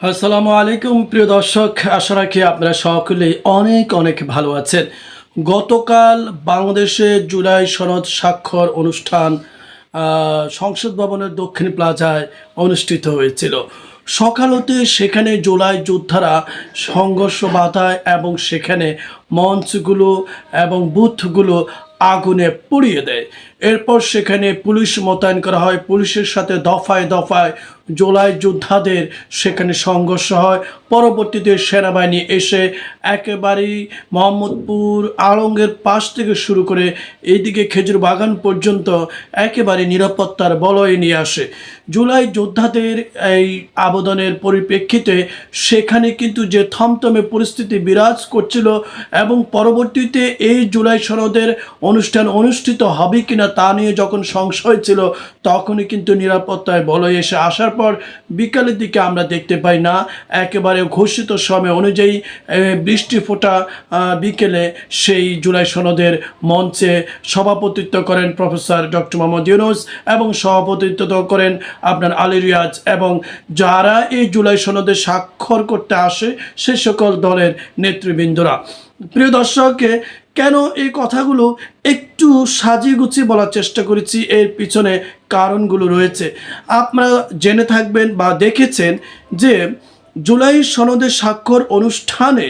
আসসালামু আলাইকুম, প্রিয় দর্শক। আশা রাখি আপনারা সকলেই অনেক অনেক ভালো আছেন। গতকাল বাংলাদেশে জুলাই সনদ স্বাক্ষর অনুষ্ঠান সংসদ ভবনের দক্ষিণ প্লাজায় অনুষ্ঠিত হয়েছিল। সকাল হতে সেখানে জুলাই যোদ্ধারা সংঘর্ষ বাধায় এবং সেখানে মঞ্চগুলো এবং বুথগুলো আগুনে পুড়িয়ে দেয়। এরপর সেখানে পুলিশ মোতায়েন করা হয়। পুলিশের সাথে দফায় দফায় জোলাই যোদ্ধাদের সেখানে সংঘর্ষ হয়। পরবর্তীতে সেনাবাহিনী এসে একেবারেই মোহাম্মদপুর আলঙ্গের পাশ থেকে শুরু করে এইদিকে খেজুর বাগান পর্যন্ত একেবারে নিরাপত্তার বলয়ে নিয়ে আসে। জুলাই যোদ্ধাদের এই আবেদনের পরিপ্রেক্ষিতে সেখানে কিন্তু যে থমথমে পরিস্থিতি বিরাজ করছিল এবং পরবর্তীতে এই জুলাই সনদের অনুষ্ঠান অনুষ্ঠিত হবে কিনা তা নিয়ে যখন সংশয় ছিল, তখনই কিন্তু নিরাপত্তায় বলয় এসে আসার পর বিকালের দিকে আমরা দেখতে পাই না। একেবারে ঘোষিত সময় অনুযায়ী বৃষ্টি ফোটা বিকেলে সেই জুলাই সনদের মঞ্চে সভাপতিত্ব করেন প্রফেসর ডক্টর মোহাম্মদ ইউনুস এবং সভাপতিত্ব করেন আপনার আলী রিয়াজ এবং যারা এই জুলাই সনদে স্বাক্ষর করতে আসে, সে সকল দলের নেতৃবৃন্দরা। প্রিয় দর্শককে কেন এই কথাগুলো একটু সাজিয়ে গুছিয়ে বলার চেষ্টা করেছি, এর পিছনে কারণগুলো রয়েছে। আপনারা জেনে থাকবেন বা দেখেছেন যে জুলাই সনদের স্বাক্ষর অনুষ্ঠানে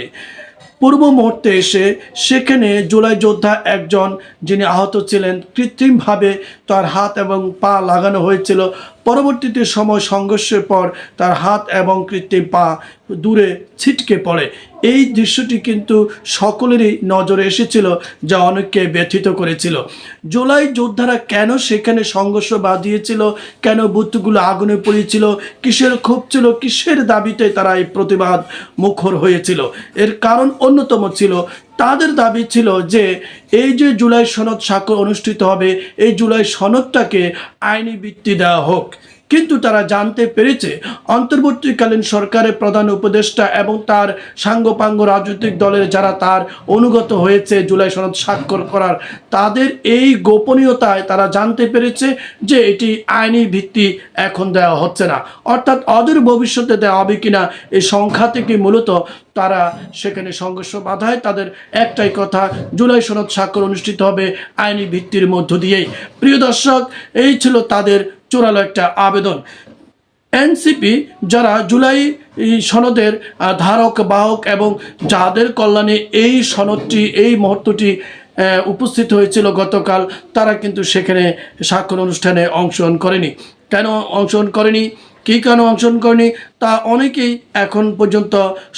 পূর্ব মুহূর্তে এসে সেখানে জুলাই যোদ্ধা একজন যিনি আহত ছিলেন, কৃত্রিমভাবে তার হাত এবং পা লাগানো হয়েছিল। পরবর্তীতে সময় সংঘর্ষের পর তার হাত এবং কৃত্রিম পা দূরে ছিটকে পড়ে। এই দৃশ্যটি কিন্তু সকলেরই নজরে এসেছিল, যা অনেককে ব্যথিত করেছিল। জুলাই যোদ্ধারা কেন সেখানে সংঘর্ষ বাঁধিয়েছিল? কেন বুথগুলো আগুনে পড়িয়েছিল? কিসের ক্ষোভ ছিল? কিসের দাবিতে তারা এই প্রতিবাদ মুখর হয়েছিল? এর কারণ অন্যতম ছিল, তাদের দাবি ছিল যে, এই যে জুলাই সনদ স্বাক্ষর অনুষ্ঠিত হবে, এই জুলাই সনদটাকে আইনি ভিত্তি দেওয়া হোক। কিন্তু তারা জানতে পেরেছে, অন্তর্বর্তীকালীন সরকারের প্রধান উপদেষ্টা এবং তার সাঙ্গপাঙ্গ রাজনৈতিক দলের যারা তার অনুগত হয়েছে জুলাই সনদ স্বাক্ষর করার, তাদের এই গোপনীয়তায় তারা জানতে পেরেছে যে এটি আইনি ভিত্তি এখন দেওয়া হচ্ছে না। অর্থাৎ অদূর ভবিষ্যতে দেওয়া হবে কিনা এই সংখ্যা থেকে মূলত তারা সেখানে সংঘর্ষ বাধায় তাদের একটাই কথা, জুলাই সনদ স্বাক্ষর অনুষ্ঠিত হবে আইনি ভিত্তির মধ্য দিয়েই। প্রিয় দর্শক, এই ছিল তাদের চূড়ালো একটা আবেদন। এনসিপি যারা জুলাই সনদের ধারক, বাহক এবং যাদের কল্যাণে এই সনদটি, এই মুহূর্তটি উপস্থিত হয়েছিল গতকাল, তারা কিন্তু সেখানে স্বাক্ষর অনুষ্ঠানে অংশগ্রহণ করেনি। কেন অংশগ্রহণ করেনি? কী কারণে অংশগ্রহণ করেনি? তা অনেকেই এখন পর্যন্ত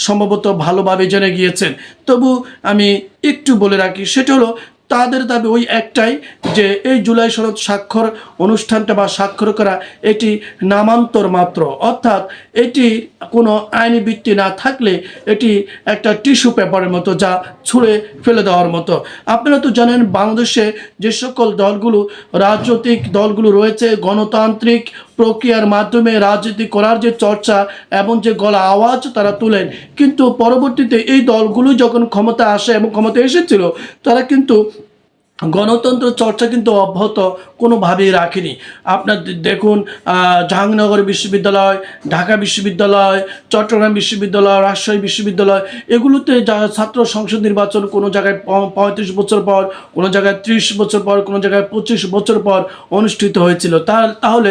সম্ভবত ভালোভাবে জেনে গিয়েছেন। তবু আমি একটু বলে রাখি, সেটা হলো তাদের দাবি ওই একটাই যে এই জুলাই সনদ স্বাক্ষর অনুষ্ঠানটা বা স্বাক্ষর করা এটি নামান্তর মাত্র। অর্থাৎ এটি কোনো আইনি ভিত্তি না থাকলে এটি একটা টিস্যু পেপারের মতো যা ছুঁড়ে ফেলে দেওয়ার মতো। আপনারা তো জানেন বাংলাদেশে যে সকল দলগুলো, রাজনৈতিক দলগুলো রয়েছে, গণতান্ত্রিক প্রক্রিয়ার মাধ্যমে রাজনীতি করার যে চর্চা এবং যে গলা আওয়াজ তারা তুলেন, কিন্তু পরবর্তীতে এই দলগুলো যখন ক্ষমতা আসে এবং ক্ষমতা এসেছিল, তারা কিন্তু গণতন্ত্র চর্চা কিন্তু অব্যাহত কোনোভাবেই রাখেনি। আপনার দেখুন জাহাঙ্গীরনগর বিশ্ববিদ্যালয়, ঢাকা বিশ্ববিদ্যালয়, চট্টগ্রাম বিশ্ববিদ্যালয়, রাজশাহী বিশ্ববিদ্যালয়, এগুলোতে যা ছাত্র সংসদ নির্বাচন কোনো জায়গায় পঁয়ত্রিশ বছর পর, কোনো জায়গায় ত্রিশ বছর পর, কোনো জায়গায় পঁচিশ বছর পর অনুষ্ঠিত হয়েছিল। তাহলে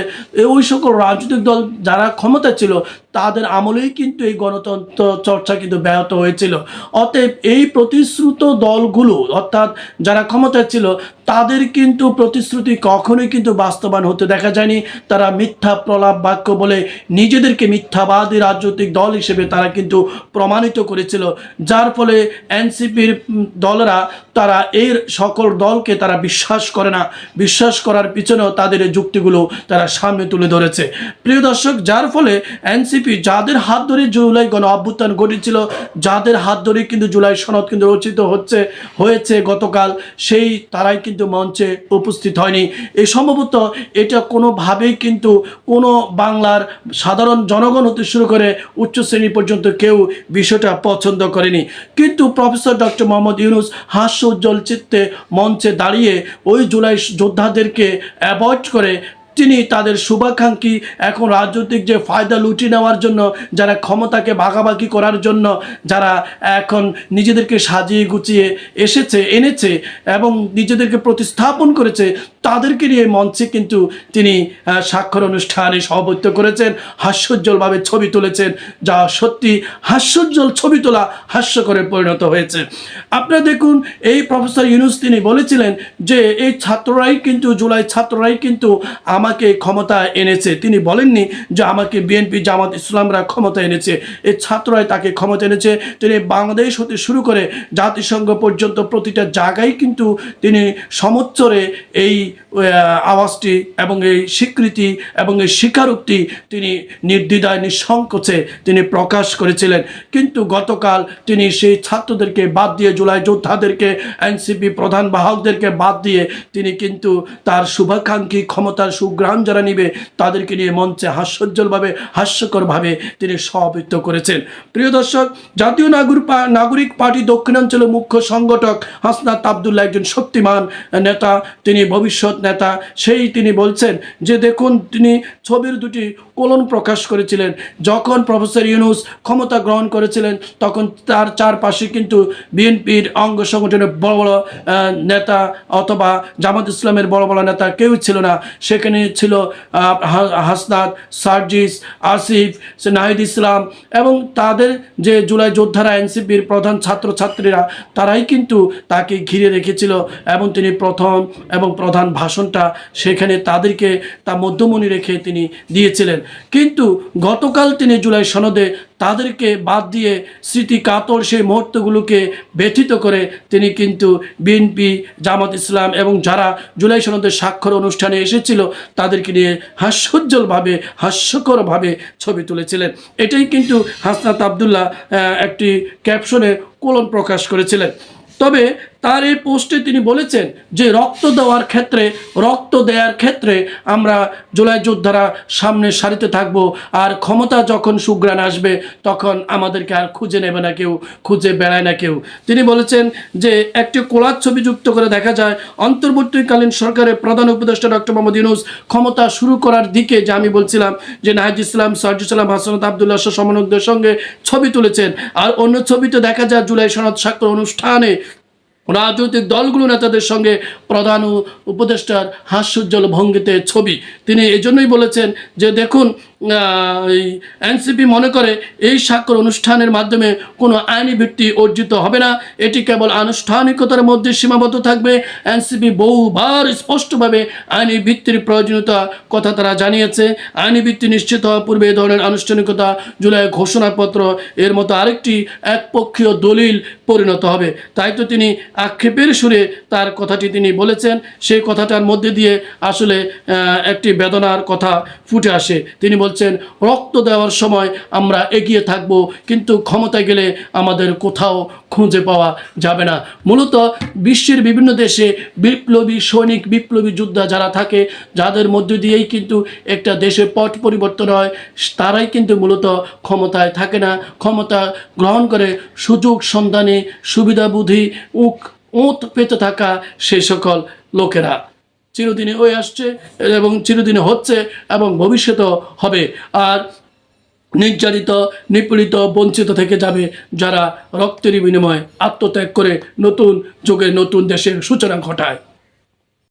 ওই সকল রাজনৈতিক দল যারা ক্ষমতা ছিল তাদের আমলেই কিন্তু এই গণতন্ত্র চর্চা কিন্তু ব্যাহত হয়েছিল। অতএব এই প্রতিশ্রুত দলগুলো, অর্থাৎ যারা ক্ষমতায় ছিল, তাদের কিন্তু প্রতিশ্রুতি কখনোই কিন্তু বাস্তবায়ন হতে দেখা যায়নি। তারা মিথ্যা প্রলাপ বাক্য বলে নিজেদেরকে মিথ্যাবাদী রাজনৈতিক দল হিসেবে তারা কিন্তু প্রমাণিত করেছিল। যার ফলে এনসিপির দলরা, তারা এর সকল দলকে তারা বিশ্বাস করে না। বিশ্বাস করার পিছনেও তাদের যুক্তিগুলো তারা সামনে তুলে ধরেছে। প্রিয় দর্শক, যার ফলে এনসিপি যাদের হাত ধরে জুলাই গণ অভ্যুত্থান ঘটেছিল, যাদের হাত ধরে কিন্তু জুলাই সনদ কিন্তু রচিত হচ্ছে, হয়েছে গতকাল, সেই তারাই কিন্তু মঞ্চে উপস্থিত হয়নি। এই সম্ভবত এটা কোনোভাবেই কিন্তু কোনো বাংলার সাধারণ জনগণ হতে শুরু করে উচ্চ শ্রেণি পর্যন্ত কেউ বিষয়টা পছন্দ করেনি। কিন্তু প্রফেসর ডক্টর মোহাম্মদ ইউনুস হাস্য উজ্জ্বল চিত্তে মঞ্চে দাঁড়িয়ে ওই জুলাই যোদ্ধাদেরকে অ্যাভয়েড করে তিনি তাদের শুভাকাঙ্ক্ষী এখন রাজনৈতিক যে ফায়দা লুটি নেওয়ার জন্য, যারা ক্ষমতাকে ভাগাভাগি করার জন্য, যারা এখন নিজেদেরকে সাজিয়ে গুছিয়ে এসেছে, এনেছে এবং নিজেদেরকে প্রতিস্থাপন করেছে তাদেরকে নিয়ে মঞ্চে কিন্তু তিনি স্বাক্ষর অনুষ্ঠানে সভাপতিত্ব করেছেন, হাস্যোজ্জ্বলভাবে ছবি তুলেছেন, যা সত্যি হাস্যোজ্জ্বল ছবি তোলা হাস্যকরে পরিণত হয়েছে। আপনারা দেখুন, এই প্রফেসর ইউনুস তিনি বলেছিলেন যে, এই ছাত্ররাই কিন্তু, জুলাই ছাত্ররাই কিন্তু আমাকে ক্ষমতা এনেছে। তিনি বলেননি যে, আমাকে বিএনপি, জামাত ইসলামরা ক্ষমতা এনেছে। এই ছাত্ররাই তাকে ক্ষমতা এনেছে। তিনি বাংলাদেশ হতে শুরু করে জাতিসংঘ পর্যন্ত প্রতিটা জায়গায় কিন্তু তিনি সমচ্চরে এই আওয়াজটি এবং এই স্বীকৃতি এবং এই স্বীকারোক্তি তিনি নির্দ্বিধায় নিঃসংকোচে তিনি প্রকাশ করেছিলেন। কিন্তু গতকাল তিনি সেই ছাত্রদেরকে বাদ দিয়ে, জুলাই যোদ্ধাদেরকে, এনসিপি প্রধান বাহকদেরকে বাদ দিয়ে তিনি কিন্তু তার শুভাকাঙ্ক্ষী ক্ষমতার সুগ্রাম যারা নিবে, তাদেরকে নিয়ে মঞ্চে হাস্যোজ্জ্বলভাবে, হাস্যকরভাবে তিনি সভাপতিত্ব করেছেন। প্রিয় দর্শক, জাতীয় নাগরিক নাগরিক পার্টি দক্ষিণাঞ্চলের মুখ্য সংগঠক হাসনাত আবদুল্লাহ একজন শক্তিমান নেতা। তিনি ভবিষ্যৎ নেতা সেই তিনি বলছেন যে দেখুন তিনি ছবির দুটি কোলন প্রকাশ করেছিলেন। যখন প্রফেসর ইউনুস ক্ষমতা গ্রহণ করেছিলেন, তখন তার চারপাশে কিন্তু বিএনপির অঙ্গ সংগঠনের বড় বড় নেতা অথবা জামাত ইসলামের বড় বড় নেতা কেউ ছিল না। সেখানে ছিল হাসনাত, সার্জিস, আসিফ, নাহিদ ইসলাম এবং তাদের যে জুলাই যোদ্ধারা, এনসিপির প্রধান ছাত্রছাত্রীরা, তারাই কিন্তু তাকে ঘিরে রেখেছিল এবং তিনি প্রথম এবং প্রধান ভাষণটা সেখানে তাদেরকে তা মধ্যমণি রেখে তিনি দিয়েছিলেন। কিন্তু গতকাল তিনি জুলাই সনদে তাদেরকে বাদ দিয়ে স্মৃতি কাতর সেই মুহূর্তগুলোকে ব্যথিত করে তিনি কিন্তু বিএনপি, জামাত ইসলাম এবং যারা জুলাই সনদের স্বাক্ষর অনুষ্ঠানে এসেছিল তাদেরকে নিয়ে হাস্যোজ্জ্বলভাবে, হাস্যকরভাবে ছবি তুলেছিলেন। এটাই কিন্তু হাসনাত আবদুল্লাহ একটি ক্যাপশনে কোলন প্রকাশ করেছিলেন। তবে তার এই পোস্টে তিনি বলেছেন যে রক্ত দেওয়ার ক্ষেত্রে, রক্ত দেওয়ার ক্ষেত্রে আমরা জুলাই যোদ্ধারা সামনে সারিতে থাকব। আর ক্ষমতা যখন সুগ্রাণ আসবে, তখন আমাদেরকে আর খুঁজে নেবে না কেউ, খুঁজে বেড়ায় না কেউ। তিনি বলেছেন যে একটি কোলার ছবি যুক্ত করে দেখা যায়, অন্তর্বর্তীকালীন সরকারের প্রধান উপদেষ্টা ডক্টর মোহাম্মদ ইউনুস ক্ষমতা শুরু করার দিকে যে আমি বলছিলাম যে নাহিদ ইসলাম সার্জুল সালাম, হাসনাত আবদুল্লাহ সমন্বয়কদের সঙ্গে ছবি তুলেছেন। আর অন্য ছবিতে দেখা যায় জুলাই সনদ স্বাক্ষর অনুষ্ঠানে রাজনৈতিক দলগুলো নেতাদের সঙ্গে প্রধান উপদেষ্টার হাস্যোজ্জ্বল ভঙ্গিতে ছবি। তিনি এজন্যই জন্যই বলেছেন যে, দেখুন এনসিপি মনে করে এই স্বাক্ষর অনুষ্ঠানের মাধ্যমে কোনো আইনি ভিত্তি অর্জিত হবে না। এটি কেবল আনুষ্ঠানিকতার মধ্যে সীমাবদ্ধ থাকবে। এনসিপি বহুবার স্পষ্টভাবে আইনি ভিত্তির প্রয়োজনীয়তা কথা তারা জানিয়েছে। আইনি ভিত্তি নিশ্চিত হওয়া পূর্বে এই ধরনের আনুষ্ঠানিকতা জুলাই ঘোষণাপত্র এর মতো আরেকটি একপক্ষীয় দলিল পরিণত হবে। তাই তো তিনি আক্ষেপের সুরে তার কথাটি তিনি বলেছেন। সেই কথাটার মধ্যে দিয়ে আসলে একটি বেদনার কথা ফুটে আসে। তিনি বলছেন, রক্ত দেওয়ার সময় আমরা এগিয়ে থাকব, কিন্তু ক্ষমতায় গেলে আমাদের কোথাও খুঁজে পাওয়া যাবে না। মূলত বিশ্বের বিভিন্ন দেশে বিপ্লবী সৈনিক, বিপ্লবী যোদ্ধা যারা থাকে, যাদের মধ্য দিয়েই কিন্তু একটা দেশে পট পরিবর্তন হয়, তারাই কিন্তু মূলত ক্ষমতায় থাকে না। ক্ষমতা গ্রহণ করে সুযোগ, সন্ধানে সুবিধাবুদ্ধি উক, উঁত পেতে থাকা সেই সকল লোকেরা। চিরদিনে হয়ে আসছে এবং চিরদিনে হচ্ছে এবং ভবিষ্যতেও হবে। আর নির্যাতিত, নিপীড়িত, বঞ্চিত থেকে যাবে যারা রক্তের বিনিময়ে আত্মত্যাগ করে নতুন যুগে নতুন দেশের সূচনা ঘটায়।